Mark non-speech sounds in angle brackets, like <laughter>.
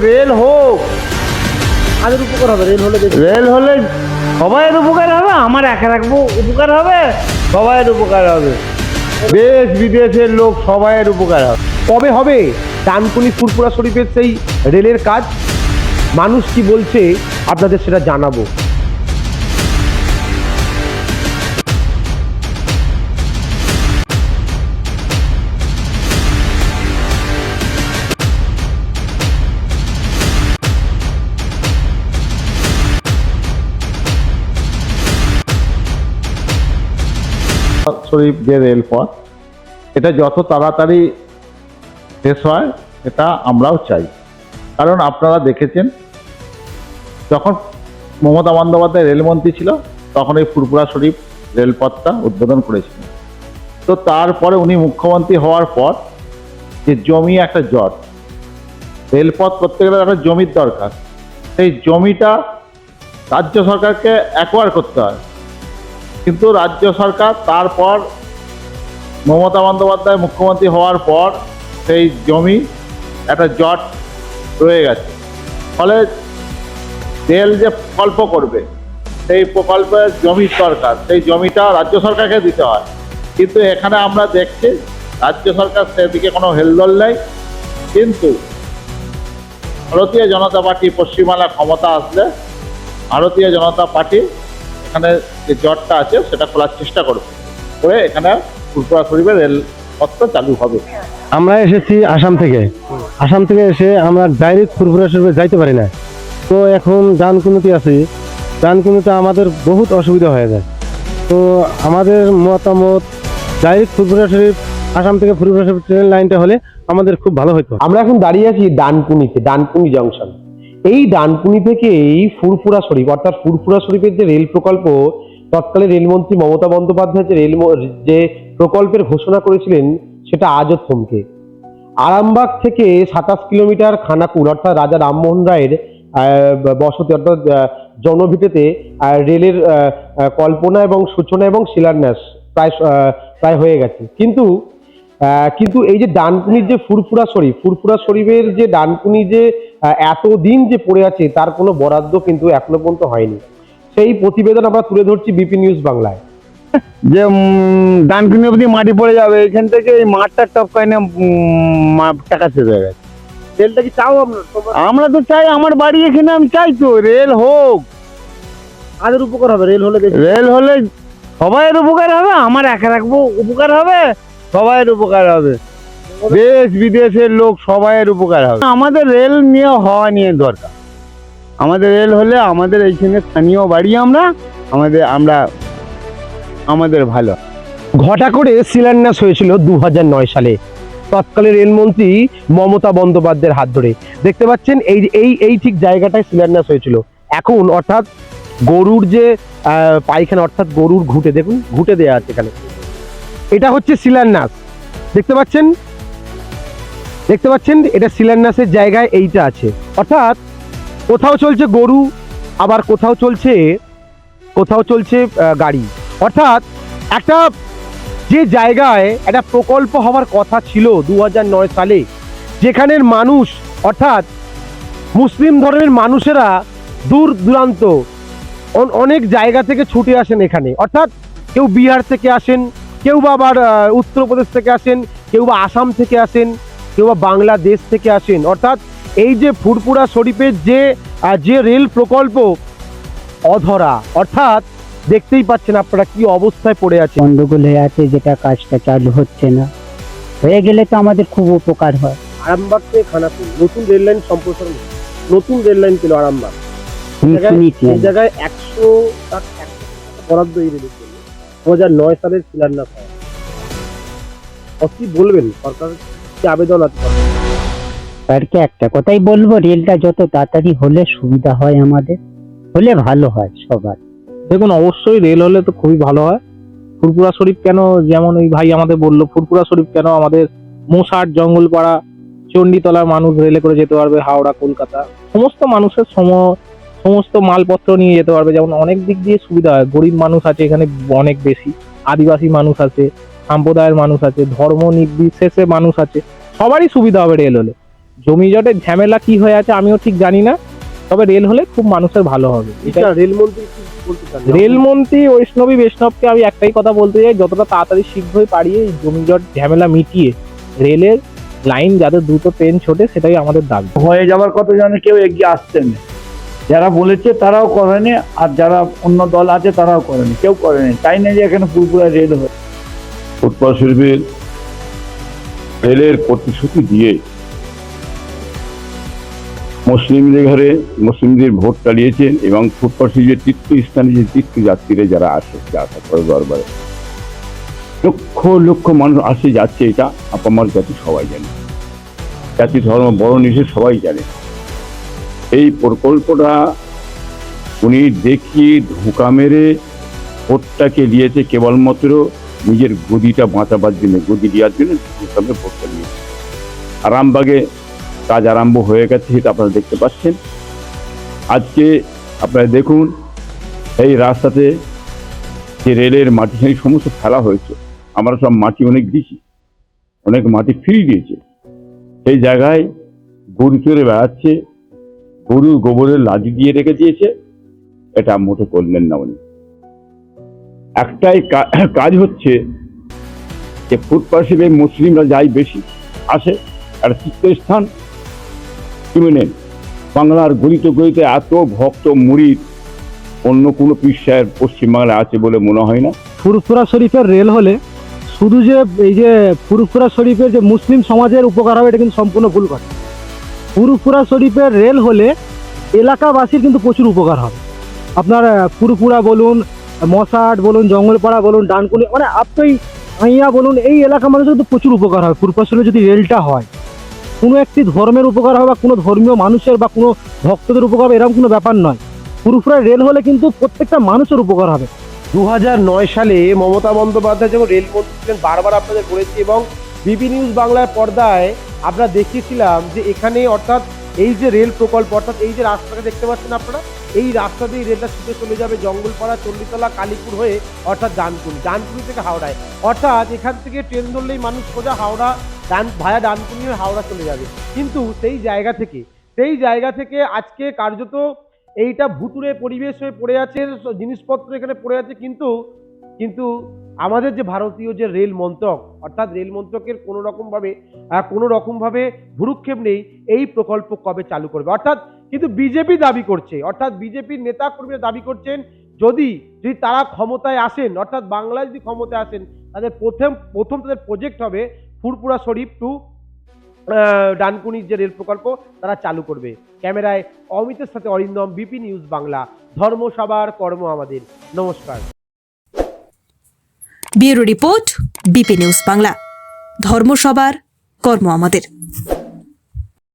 Rail হোক। আমাদের উপকার হবে? রেল হলে রেল হলে সবাইয়ের উপকার হবে আমার একা রাখব উপকার হবে সবাইয়ের উপকার হবে। দেশ বিদেশের লোক সবাইয়ের উপকার হবে। কবে হবে? ডানকুনি ফুরপুরা শরীফের সেই রেলের কাজ? মানুষ কি বলছে? আপনাদের সেটা জানাব। শরীফ যে রেলপথ, এটা যত তাড়াতাড়ি শেষ হয়, এটা আমরাও চাই। কারণ আপনারা দেখেছেন, যখন মমতা বন্দ্যোপাধ্যায় রেলমন্ত্রী ছিল, তখন এই ফুরপুরা শরীফ রেলপথটা উদ্বোধন করেছিলেন। তো তারপরে উনি মুখ্যমন্ত্রী হওয়ার পর যে জমি একটা জট, রেলপথ করতে গেলে একটা জমির দরকার, সেই জমিটা রাজ্য সরকারকে অ্যাকোয়ার করতে হয়। কিন্তু রাজ্য সরকার তারপর মমতা বন্দ্যোপাধ্যায় মুখ্যমন্ত্রী হওয়ার পর সেই জমি একটা জট রয়ে গেছে। ফলে তেল যে প্রকল্প করবে, সেই প্রকল্পের জমি সরকার, সেই জমিটা রাজ্য সরকারকে দিতে হয়। কিন্তু এখানে আমরা দেখছি রাজ্য সরকার সেদিকে কোনো হেলদোল নেই। কিন্তু ভারতীয় জনতা পার্টি পশ্চিমবাংলার ক্ষমতা আসলে ভারতীয় জনতা পার্টি এখানে যে জটটা আছে সেটা খোলার চেষ্টা করবে করে এখানে ফুরপুরা শরীফের রেল পথটা চালু হবে। আমরা এসেছি আসাম থেকে। আসাম থেকে এসে আমরা ডাইরেক্ট ফুরফুরা শরীফে যাইতে পারি না। তো এখন ডানকুনিতে আছি। ডানকুনিতে আমাদের বহুত অসুবিধা হয়ে যায়। তো আমাদের মতামত ডাইরেক্ট ফুরফুরা শরীফ আসাম থেকে ফুরফুরা শরীফ ট্রেন লাইনটা হলে আমাদের খুব ভালো হতো আমরা এখন দাঁড়িয়ে আছি ডানকুনিতে ডানকুনি জংশন এই ডানকুনি থেকেই ফুরফুরা শরীফ, অর্থাৎ ফুরফুরা শরীফের যে রেল প্রকল্প, তৎকালে রেলমন্ত্রী মমতা বন্দ্যোপাধ্যায় যে রেল, যে প্রকল্পের ঘোষণা করেছিলেন, সেটা আজও থমকে। আরামবাগ থেকে সাতাশ কিলোমিটার খানাকুল, অর্থাৎ রাজা রামমোহন রায়ের বসতি, অর্থাৎ জনভিটেতে রেলের কল্পনা এবং সূচনা এবং শিলান্যাস প্রায় প্রায় হয়ে গেছে। কিন্তু কিন্তু এই যে ডানকুনির যে ফুরফুরা শরীফ, ফুরফুরা শরীফের যে ডানকুনি যে এতদিন যে পড়ে আছে তার কোনো বরাদ্দ কিন্তু এখনও পর্যন্ত হয়নি। সেই প্রতিবেদন আমরা তুলে ধরছি বিপি নিউজ বাংলায়। যে ডানকুনি অবধি মাটি পড়ে যাবে এখান থেকে এই মাঠটা টপকায় না টাকা শেষ হয়ে গেছে রেলটা কি চাও আমরা? তো চাই আমার বাড়ি এখানে আমি চাই তো রেল হোক। কাদের উপকার হবে? রেল হলে রেল হলে সবাইয়ের উপকার হবে আমার একা রাখব উপকার হবে সবাইয়ের উপকার হবে। দেশ বিদেশের লোক সবাইয়ের উপকার হবে। আমাদের রেল নিয়ে হওয়া নিয়ে দরকার। আমাদের রেল হলে আমাদের এইখানে স্থানীয় বাড়ি আমরা, আমাদের আমরা, আমাদের ভালো। ঘটা করে শিলান্যাস হয়েছিল দু সালে। তৎকালে রেলমন্ত্রী মমতা বন্দ্যোপাধ্যায়ের হাত ধরে। দেখতে পাচ্ছেন, এই এই এই ঠিক জায়গাটায় শিলান্যাস হয়েছিল। এখন অর্থাৎ গরুর যে পায়খানা, অর্থাৎ গরুর ঘুটে, দেখুন, ঘুটে দেওয়া আছে এখানে। এটা হচ্ছে শিলান্যাস। দেখতে পাচ্ছেন দেখতে পাচ্ছেন? এটা শিলান্যাসের জায়গায় এইটা আছে। অর্থাৎ কোথাও চলছে গরু, আবার কোথাও চলছে কোথাও চলছে গাড়ি। অর্থাৎ একটা যে জায়গায় একটা প্রকল্প হওয়ার কথা ছিল দু সালে, যেখানের মানুষ, অর্থাৎ মুসলিম ধর্মের মানুষেরা দূর দূরান্ত, অন- অনেক জায়গা থেকে ছুটে আসেন এখানে। অর্থাৎ কেউ বিহার থেকে আসেন, কেউ বা আবার উত্তরপ্রদেশ থেকে আসেন, কেউ বা আসাম থেকে আসেন কেউ বা বাংলাদেশ থেকে আসেন। অর্থাৎ এই যে ফুরপুরা শরীফের যে যে রেল প্রকল্প অধরা অর্থাৎ দেখতেই পাচ্ছেন আপনারা কি অবস্থায় পড়ে আছে গন্ডগোল হয়ে আছে যেটা কাজটা চালু হচ্ছে না। হয়ে গেলে তো আমাদের খুব উপকার হয়। আরামবাগ থেকে খানাকুল নতুন রেল লাইন সম্প্রসারণ নতুন রেল লাইন ছিল আরামবাগ। এই জায়গায় একশো একশো বরাদ্দ এই রেলের জন্য। দু হাজার নয় সালের শিলান্যাস হয়। কি বলবেন? সরকার কি আবেদন আছে। স্যারকে একটা কথাই বলব রেলটা যত তাড়াতাড়ি হলে সুবিধা হয় আমাদের হলে ভালো হয় সবার। দেখুন অবশ্যই রেল হলে তো খুবই ভালো হয়। ফুরপুরা শরীফ কেন যেমন ওই ভাই আমাদের বলল ফুরপুরা শরীফ কেন আমাদের মোসাট জঙ্গলপাড়া চণ্ডীতলার মানুষ রেলে করে যেতে পারবে হাওড়া কলকাতা সমস্ত মানুষের সম সমস্ত মালপত্র নিয়ে যেতে পারবে। যেমন অনেক দিক দিয়ে সুবিধা হয়। গরিব মানুষ আছে এখানে অনেক বেশি। আদিবাসী মানুষ আছে। সম্প্রদায়ের মানুষ আছে ধর্ম নির্বিশেষে মানুষ আছে সবারই সুবিধা হবে রেল হলে। জমি জটের ঝামেলা কি হয়ে আছে আমিও ঠিক জানি না তবে রেল হলে খুব মানুষের ভালো হবে। এটা রেলমন্ত্রী বৈষ্ণবী বৈষ্ণবকে আমি একটাই কথা বলতে চাই যতটা তাড়াতাড়ি শীঘ্রই পারিয়ে এই জমি জট ঝামেলা মিটিয়ে রেলের লাইন যাতে দ্রুত ট্রেন ছোটে সেটাই আমাদের দাবি। হয়ে যাওয়ার কথা জানে কেউ এগিয়ে আসছেন না। যারা বলেছে তারাও করেনি আর যারা অন্য দল আছে তারাও করেনি কেউ করেনি। তাই না যে এখানে পুরপুরা রেল হয় ফুটবল শিল্পের রেলের প্রতিশ্রুতি দিয়ে মুসলিমদের ঘরে মুসলিমদের ভোট চালিয়েছেন এবং ফুটবল শিল্পের তীর্থস্থানে যে তীর্থযাত্রীরা যারা আসে যাতা করে দরবারে। লক্ষ লক্ষ মানুষ আসে, যাচ্ছে, এটা আপামার জাতি সবাই জানে। জাতি ধর্ম বড় নিষেধ সবাই জানে। এই প্রকল্পটা উনি দেখিয়ে ধোঁকা মেরে ভোটটাকে নিয়েছে কেবলমাত্র নিজের গদিটা বাঁচাবার জন্য, গদি দেওয়ার জন্য হিসাবে ভোটটা নিয়েছে আরামবাগে কাজ আরম্ভ হয়ে গেছে সেটা আপনারা দেখতে পাচ্ছেন। আজকে আপনারা দেখুন, এই রাস্তাতে যে রেলের মাটি, সেই সমস্ত ফেলা হয়েছে। আমরা সব মাটি অনেক দিয়েছি, অনেক মাটি ফ্রি দিয়েছে। সেই জায়গায় গরু চড়ে বেড়াচ্ছে, গরু গোবরের লাজি দিয়ে রেখে দিয়েছে, এটা মোটে করলেন না উনি। একটাই <coughs> কাজ হচ্ছে যে ফুটপাথ হিসেবে মুসলিমরা যাই বেশি আসে, একটা তীর্থস্থান কিনে বাংলার গলিত গলিতে এত ভক্ত মুড়িদ অন্য কোনো পিসায়ের পশ্চিমবাংলায় আছে বলে মনে হয় না। ফুরফুরা শরীফের রেল হলে শুধু যে এই যে ফুরফুরা শরীফের যে মুসলিম সমাজের উপকার হবে, এটা কিন্তু সম্পূর্ণ ভুল কথা। ফুরফুরা শরীফের রেল হলে এলাকাবাসীর কিন্তু প্রচুর উপকার হবে। আপনার ফুরফুরা বলুন মশাট বলুন, জঙ্গলপাড়া বলুন, ডানকুনি মানে আপনি আইয়া বলুন, এই এলাকা মানুষের কিন্তু প্রচুর উপকার হয়। ফুরফুরা যদি রেলটা হয়, কোনো একটি ধর্মের উপকার হয় বা কোনো ধর্মীয় মানুষের বা কোনো ভক্তদের উপকার হবে এরকম কোনো ব্যাপার নয়। ফুরফুরা রেল হলে কিন্তু প্রত্যেকটা মানুষের উপকার হবে। দু হাজার নয় সালে মমতা বন্দ্যোপাধ্যায় যখন রেলমন্ত্রী ছিলেন, বারবার আপনাদের বলেছি এবং বিবি নিউজ বাংলার পর্দায় আমরা দেখিয়েছিলাম যে এখানে অর্থাৎ এই যে রেল প্রকল্প, অর্থাৎ এই যে রাস্তাটা দেখতে পাচ্ছেন আপনারা, এই রাস্তা দিয়ে রেলটা ছুটে চলে যাবে জঙ্গলপাড়া, চণ্ডীতলা, কালীপুর হয়ে, অর্থাৎ ডানকুনি। ডানকুনি থেকে হাওড়ায়। অর্থাৎ এখান থেকে ট্রেন ধরলেই মানুষ সোজা হাওড়া, ডান, ভায়া ডানকুনি হয়ে হাওড়া চলে যাবে। কিন্তু সেই জায়গা থেকে, সেই জায়গা থেকে আজকে কার্যত এইটা ভুতুরে পরিবেশ হয়ে পড়ে আছে, জিনিসপত্র এখানে পড়ে আছে, কিন্তু কিন্তু আমাদের যে ভারতীয় যে রেল মন্ত্রক, অর্থাৎ রেল মন্ত্রকের কোনো রকমভাবে কোনো রকমভাবে ভুরুক্ষেপ নেই, এই প্রকল্প কবে চালু করবে? অর্থাৎ কিন্তু বিজেপি দাবি করছে, অর্থাৎ বিজেপির নেতা কর্মীরা দাবি করছেন, যদি যদি তারা ক্ষমতায় আসেন, অর্থাৎ বাংলায় যদি ক্ষমতায় আসেন, তাদের প্রথম প্রথম তাদের প্রজেক্ট হবে ফুরপুরা শরীফ টু ডানকুনির যে রেল প্রকল্প, তারা চালু করবে। ক্যামেরায় অমিতের সাথে অরিন্দম, বিপি নিউজ বাংলা। ধর্ম সবার কর্ম আমাদের। নমস্কার। Bureau report BP News Bangla. ধর্ম সবার কর্ম আমাদের।